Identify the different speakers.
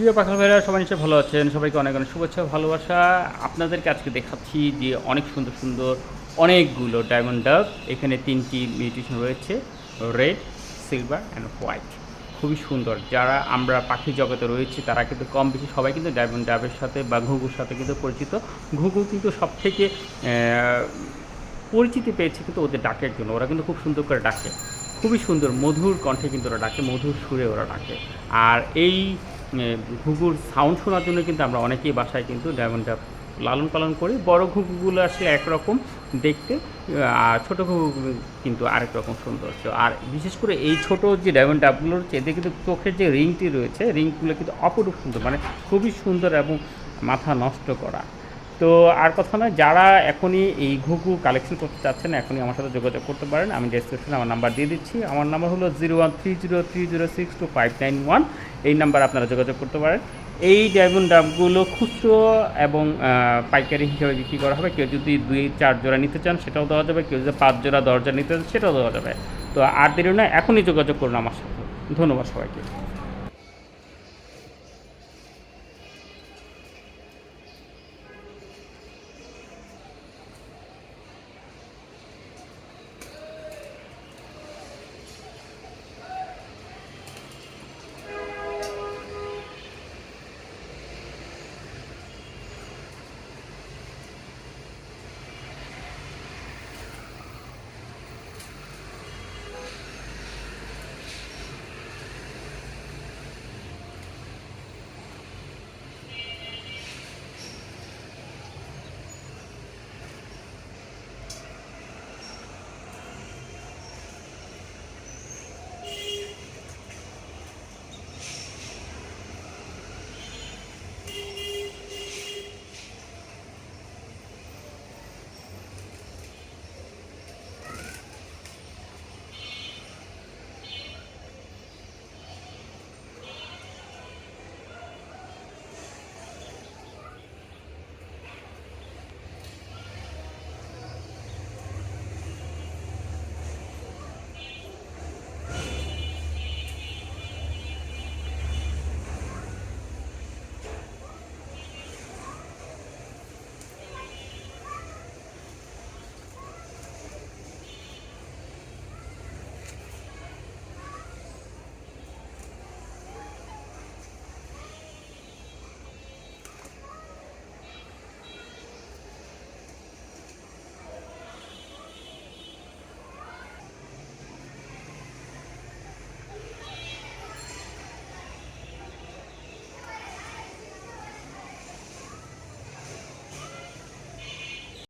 Speaker 1: প্রিয় পাখা ভাইরা, সবাই নিশ্চয়ই ভালো আছেন। সবাইকে অনেক অনেক শুভেচ্ছা, ভালোবাসা। আপনাদেরকে আজকে দেখাচ্ছি যে অনেক সুন্দর সুন্দর অনেকগুলো ডায়মন্ড ডাব এখানে তিনটি মিউটেশন রয়েছে রেড সিলভার অ্যান্ড হোয়াইট খুবই সুন্দর। যারা আমরা পাখি জগতে রয়েছি, তারা কিন্তু কম বেশি সবাই কিন্তু ডায়মন্ড ডাবের সাথে বা ঘুঘুর সাথে কিন্তু পরিচিত। ঘুঘু কিন্তু সব থেকে পরিচিতি পেয়েছে কিন্তু ওদের ডাকের জন্য। ওরা কিন্তু খুব সুন্দর করে ডাকে। খুবই সুন্দর। মধুর কণ্ঠে কিন্তু ওরা ডাকে, মধুর সুরে ওরা ডাকে। আর এই ঘুঘুর সাউন্ড শোনার জন্য কিন্তু আমরা অনেকেই বাসায় কিন্তু ডায়মন্ড ডাব লালন পালন করি। বড় ঘুঘুগুলো আসলে একরকম দেখতে আর ছোটো ঘুঘুগুলো কিন্তু আরেক রকম সৌন্দর্য। আর বিশেষ করে এই ছোট যে ডায়মন্ড ডাবগুলো রয়েছে এদের কিন্তু চোখের যে রিংটি রয়েছে, রিংগুলো কিন্তু অপরূপ সুন্দর মানে খুবই সুন্দর এবং মাথা নষ্ট করা। তো আর কথা নয়, যারা এখনই এই ঘুঘু কালেকশন করতে চাচ্ছেন, এখনই আমার সাথে যোগাযোগ করতে পারেন। আমি ডেসক্রিপশনে আমার নাম্বার দিয়ে দিচ্ছি। আমার নাম্বার হলো zero one three zero three zero six two five nine one এই নাম্বার আপনারা যোগাযোগ করতে পারেন। এই ডায়মন্ড ডাবগুলো খুচরো এবং পাইকারি হিসেবে বিক্রি করা হবে। কেউ যদি দুই, চার জোড়া নিতে চান, সেটাও দেওয়া যাবে। কেউ যদি পাঁচ জোড়া, দশ জোড়া নিতে চান, সেটাও দেওয়া যাবে। তো আর দেরি না, এখনই যোগাযোগ করুন আমার সাথে। ধন্যবাদ সবাইকে।